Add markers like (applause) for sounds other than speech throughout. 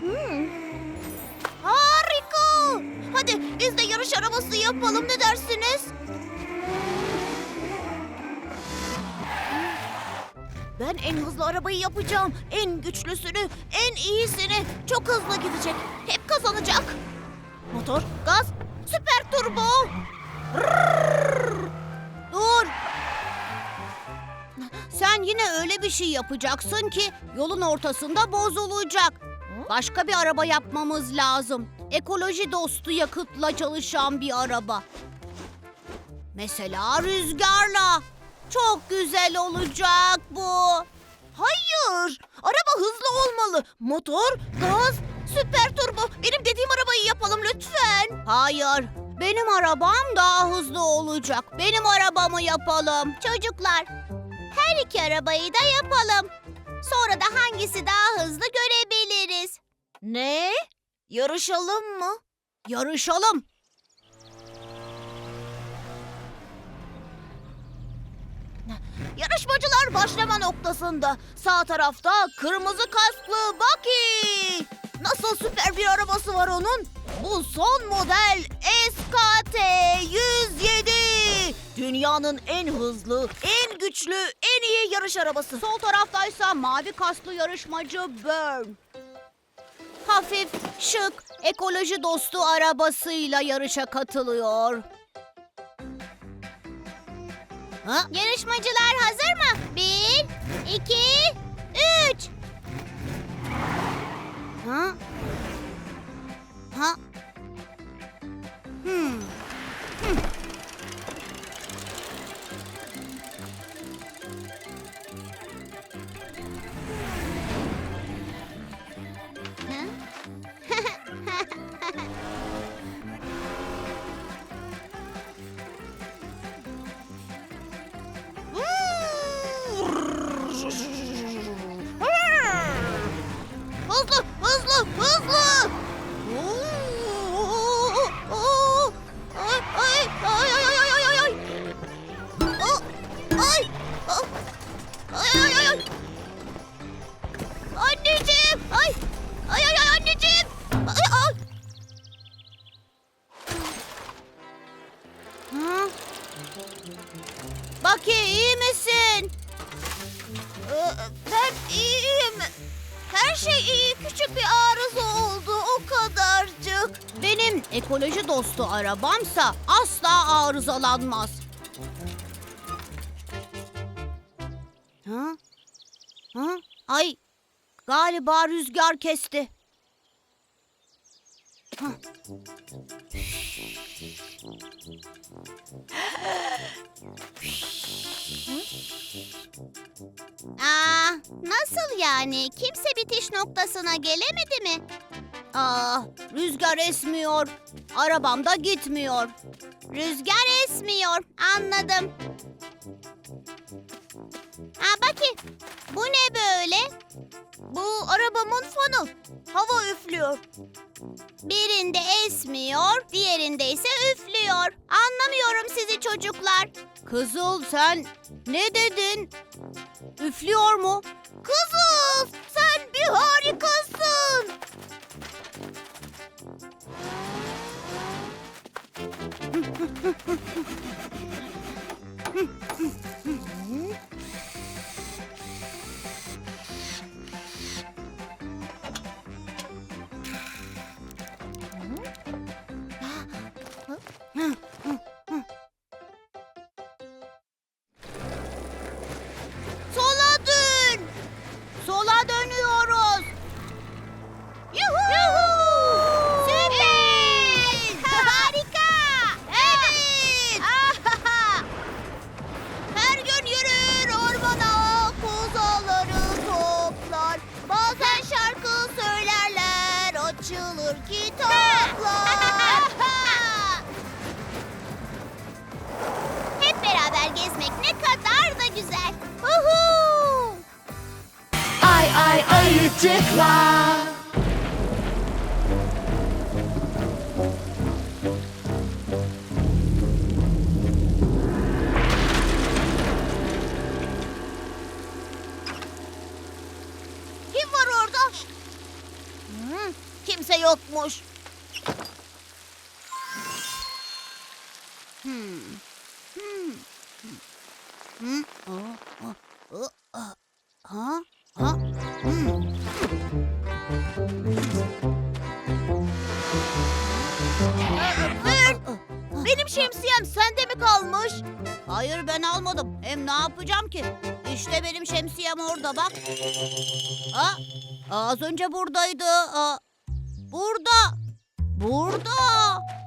Hmm. Harika. Hadi biz de yarış arabası yapalım ne dersiniz? Ben en hızlı arabayı yapacağım. En güçlüsünü, en iyisini. Çok hızlı gidecek. Hep kazanacak. Motor, gaz, süper turbo. Sen yine öyle bir şey yapacaksın ki yolun ortasında bozulacak. Başka bir araba yapmamız lazım. Ekoloji dostu yakıtla çalışan bir araba. Mesela rüzgarla. Çok güzel olacak bu. Hayır. Araba hızlı olmalı. Motor, gaz, süper turbo. Benim dediğim arabayı yapalım lütfen. Hayır. Benim arabam daha hızlı olacak. Benim arabamı yapalım. Çocuklar, her iki arabayı da yapalım. Sonra da hangisi daha hızlı görebiliriz. Ne? Yarışalım mı? Yarışalım. Yarışmacılar başlama noktasında. Sağ tarafta kırmızı kasklı Bucky. Nasıl süper bir arabası var onun? Bu son model SKT 107. Dünyanın en hızlı, en güçlü, iyi yarış arabası. Sol taraftaysa mavi kasklı yarışmacı Burn. Hafif, şık, ekoloji dostu arabasıyla yarışa katılıyor. Ha? Yarışmacılar hazır mı? Bir, iki, üç. Hızlı, hızlı, hızlı. Ay, ay, ay, ay, ay, ay, ay, ay. Ay, ay, ay, ay, ay. Anneciğim, ay, ay, ay, ay, anneciğim. Ay, ay. Hı? Baki iyi misin? Ben iyiyim. Her şey iyi. Küçük bir arıza oldu. O kadarcık. Benim ekoloji dostu arabamsa asla arızalanmaz. Ha? Ha? Ay galiba rüzgar kesti. Ha. Nasıl yani? Kimse bitiş noktasına gelemedi mi? Aa, rüzgar esmiyor. Arabam da gitmiyor. Rüzgar esmiyor. Anladım. Aa, Baki, bu ne böyle? Bu arabamın fonu. Hava üflüyor. Birinde esmiyor, diğerinde ise üflüyor. Anlamıyorum sizi çocuklar. Kızıl sen ne dedin? Üflüyor mu? Kızıl sen bir harikasın. (laughs) açılır kitaplar. (laughs) Hep beraber gezmek ne kadar da güzel. Uhu! Ay ay ayıcıklar. Kim var orada? Hmm, yokmuş. Hmm. Hmm. Hmm. Aa, aa, aa, aa. Ha? Ha? Hmm. Benim şemsiyem sende mi kalmış? Hayır ben almadım. Hem ne yapacağım ki? İşte benim şemsiyem orada bak. Ha? Az önce buradaydı. Aa, burada. Burada.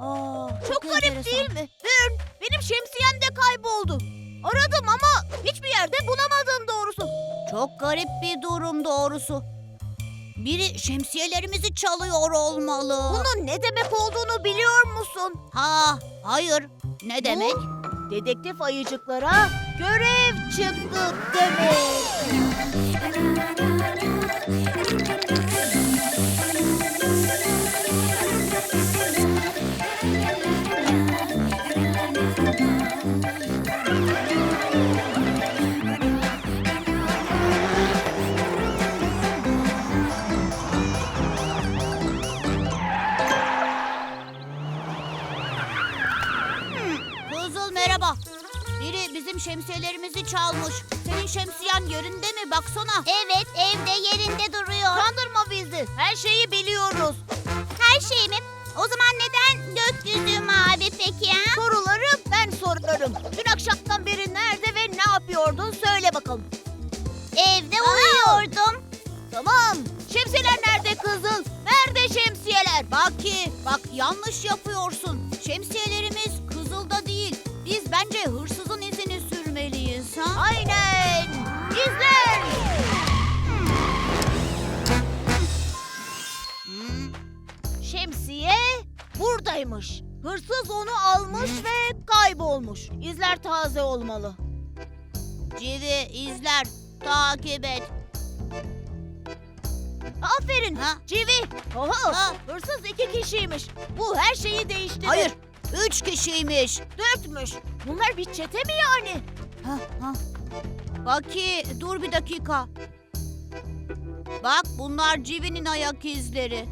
Aa, Çok garip enteresan. değil mi? Fern, benim şemsiyem de kayboldu. Aradım ama hiçbir yerde bulamadım doğrusu. Çok garip bir durum doğrusu. Biri şemsiyelerimizi çalıyor olmalı. Bunun ne demek olduğunu biliyor musun? Ha, hayır. Ne demek? Dedektif ayıcıklara görev çıktı demek. Merhaba. Biri bizim şemsiyelerimizi çalmış. Senin şemsiyen yerinde mi? Baksana. Evet, evde yerinde duruyor. Kandırma bizi. Her şeyi biliyoruz. Her şey mi? O zaman neden gökyüzü mavi peki ha? Soruları ben sorarım. Dün akşamdan beri nerede ve ne yapıyordun söyle bakalım. Evde uyuyordum. Tamam. Şemsiyeler nerede kızıl? Nerede şemsiyeler? Baki, bak yanlış yapıyorsun. Biz bence hırsızın izini sürmeliyiz ha? Aynen. İzle. Hmm. Şemsiye buradaymış. Hırsız onu almış ve kaybolmuş. İzler taze olmalı. Civi izler, takip et. Aferin. Ha? Civi. Oho. Ha? Hırsız iki kişiymiş. Bu her şeyi değiştirir. Hayır, üç kişiymiş. Dörtmüş. Bunlar bir çete mi yani? Ha, ha. Baki, dur bir dakika. Bak bunlar Civi'nin ayak izleri.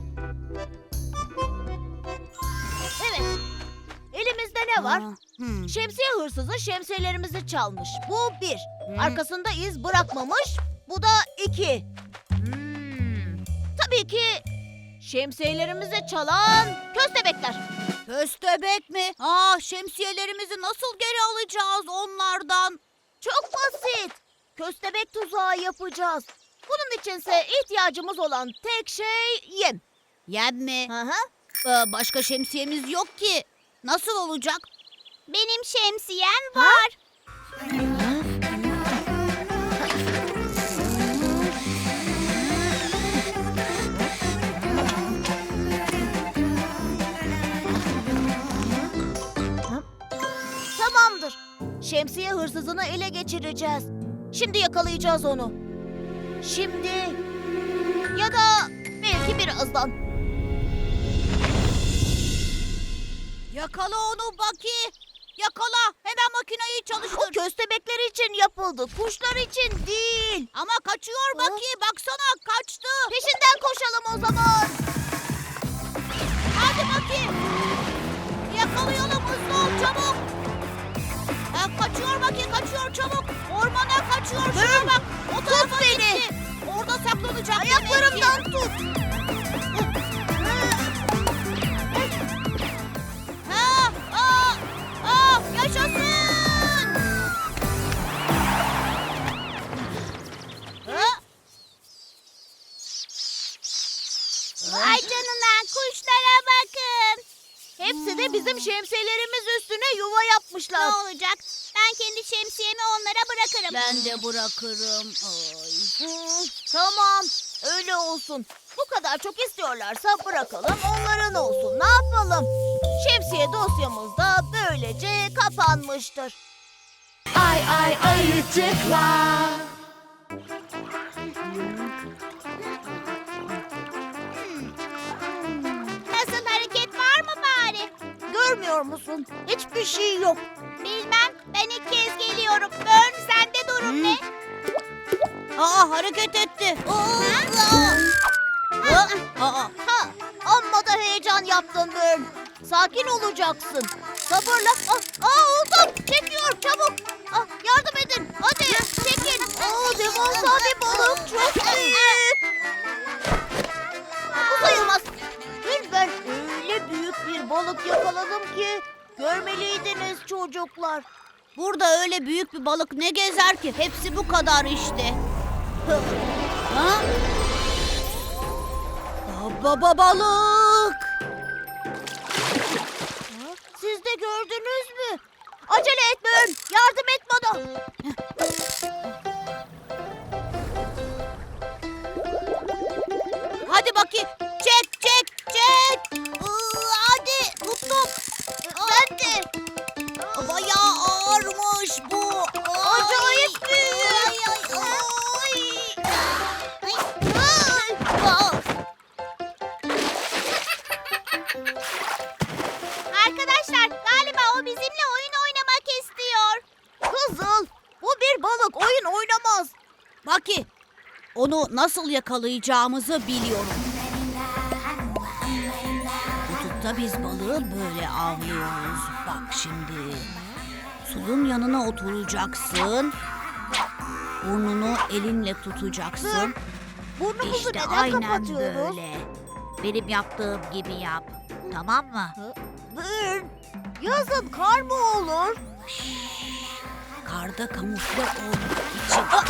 Evet. Elimizde ne var? Hmm. Şemsiye hırsızı şemsiyelerimizi çalmış. Bu bir. Hı. Arkasında iz bırakmamış. Bu da iki. Hmm. Tabii ki şemsiyelerimizi çalan köstebekler. Köstebek mi? Aa, şemsiyelerimizi nasıl geri alacağız onlardan? Çok basit. Köstebek tuzağı yapacağız. Bunun içinse ihtiyacımız olan tek şey yem. Yem mi? Hı hı. Ee, başka şemsiyemiz yok ki. Nasıl olacak? Benim şemsiyem var. Şemsiye hırsızını ele geçireceğiz. Şimdi yakalayacağız onu. Şimdi ya da belki birazdan. Yakala onu Baki. Yakala. Hemen makineyi O çalıştır. (laughs) köstebekler için yapıldı. Kuşlar için değil. Ama kaçıyor Baki. Baksana kaçtı. Peşinden koşalım o zaman. Hadi Baki. Yakalayalım hızlı ol çabuk. Kaçıyor Baki kaçıyor çabuk. Ormana kaçıyor. Şuna bak. O tarafa gitti. Orada saklanacak. Ayaklarımdan tut. Ha, aa, aa, yaşasın. Ha? Vay canına kuşlara bakın. Hepsi de bizim şemsiyelerimiz üstüne yuva yapmışlar. Ne olacak? Ben kendi şemsiyemi onlara bırakırım. Ben de bırakırım. Ay. tamam öyle olsun. Bu kadar çok istiyorlarsa bırakalım onların olsun. Ne yapalım? Şemsiye dosyamız da böylece kapanmıştır. Ay ay ayıcıklar. Görmüyor musun? Hiçbir şey yok. Bilmem. Ben ilk kez geliyorum. Burn sende durum Hı? ne? Aa hareket etti. Ha? Aa, aa. Ha, amma yaptın Burn. Sakin olacaksın. Sabırla. Aa, aa oldu. Çekiyor çabuk. Ah, yardım edin. Hadi çekin. Aa, devasa bir balık. Çok büyük. Balık yakaladım ki görmeliydiniz çocuklar. Burada öyle büyük bir balık ne gezer ki? Hepsi bu kadar işte. (laughs) Ha? Baba balık. Siz de gördünüz mü? Acele et Burn. Yardım et bana. Hadi bakayım. Onu nasıl yakalayacağımızı biliyorum. Kutupta biz balığı böyle avlıyoruz. Bak şimdi. Suyun yanına oturacaksın. Burnunu elinle tutacaksın. Burnumuzu İşte neden aynen kapatıyoruz? böyle. Benim yaptığım gibi yap. Tamam mı? Burn, yazın kar mı olur? Karda kamufle olmak için. Ah!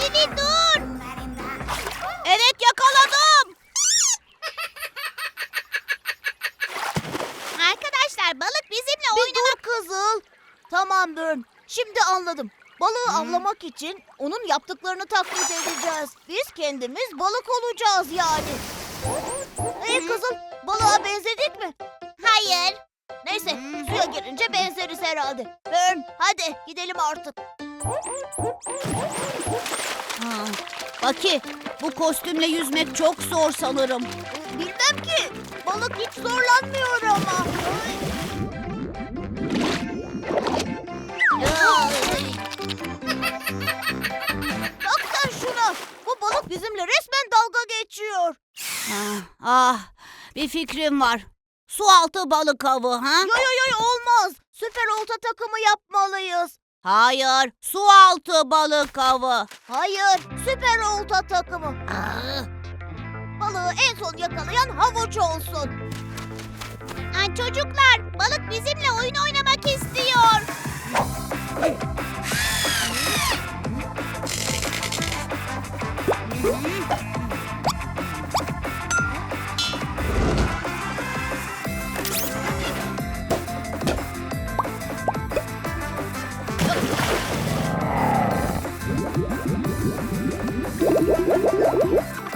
Cini dur. Evet yakaladım. Arkadaşlar balık bizimle oynamak... dur kızıl. Tamam Burn. Şimdi anladım. Balığı avlamak için onun yaptıklarını taklit edeceğiz. Biz kendimiz balık olacağız yani. Ee kızıl balığa benzedik mi? Hayır. Neyse suya girince benzeriz herhalde. Burn hadi gidelim artık. Ha, Baki, bu kostümle yüzmek çok zor sanırım. Bilmem ki. Balık hiç zorlanmıyor ama. Bak sen şuna. Bu balık bizimle resmen dalga geçiyor. Ah, ah, bir fikrim var. Su altı balık avı ha? Yo yo yo olmaz. Süper olta takımı yapmalıyız. Hayır, su altı balık avı. Hayır, süper olta takımı. Balığı en son yakalayan havuç olsun. Ay çocuklar, balık bizimle oyun oynamak istiyor.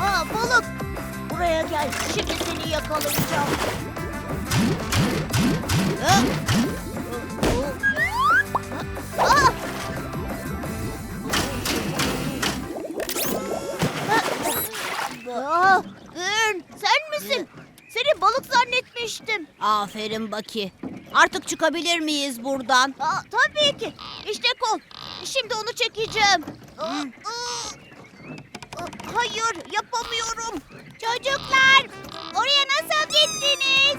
Aa balık. Buraya gel. Şimdi seni yakalayacağım. ah. Aa! Aa, sen misin? Seni balık zannetmiştim. Aferin Baki. Artık çıkabilir miyiz buradan? Aa, tabii ki. İşte çekeceğim. Aa, aa. Aa, Hayır, yapamıyorum. Çocuklar, oraya nasıl gittiniz?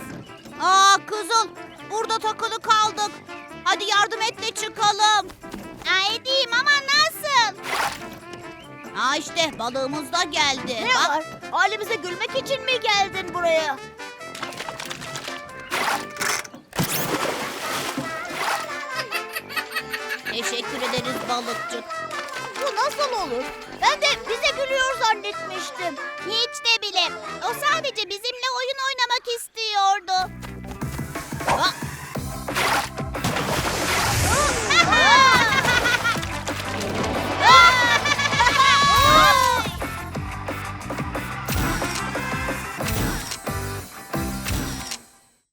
Aa kızıl, burada takılı kaldık. Hadi yardım et de çıkalım. Aa, edeyim ama nasıl? Aa işte balığımız da geldi. Ne Bak, var? Halimize gülmek için mi geldin buraya? Teşekkür ederiz balıkçık. Bu nasıl olur? Ben de bize gülüyor zannetmiştim. Hiç de bile. O sadece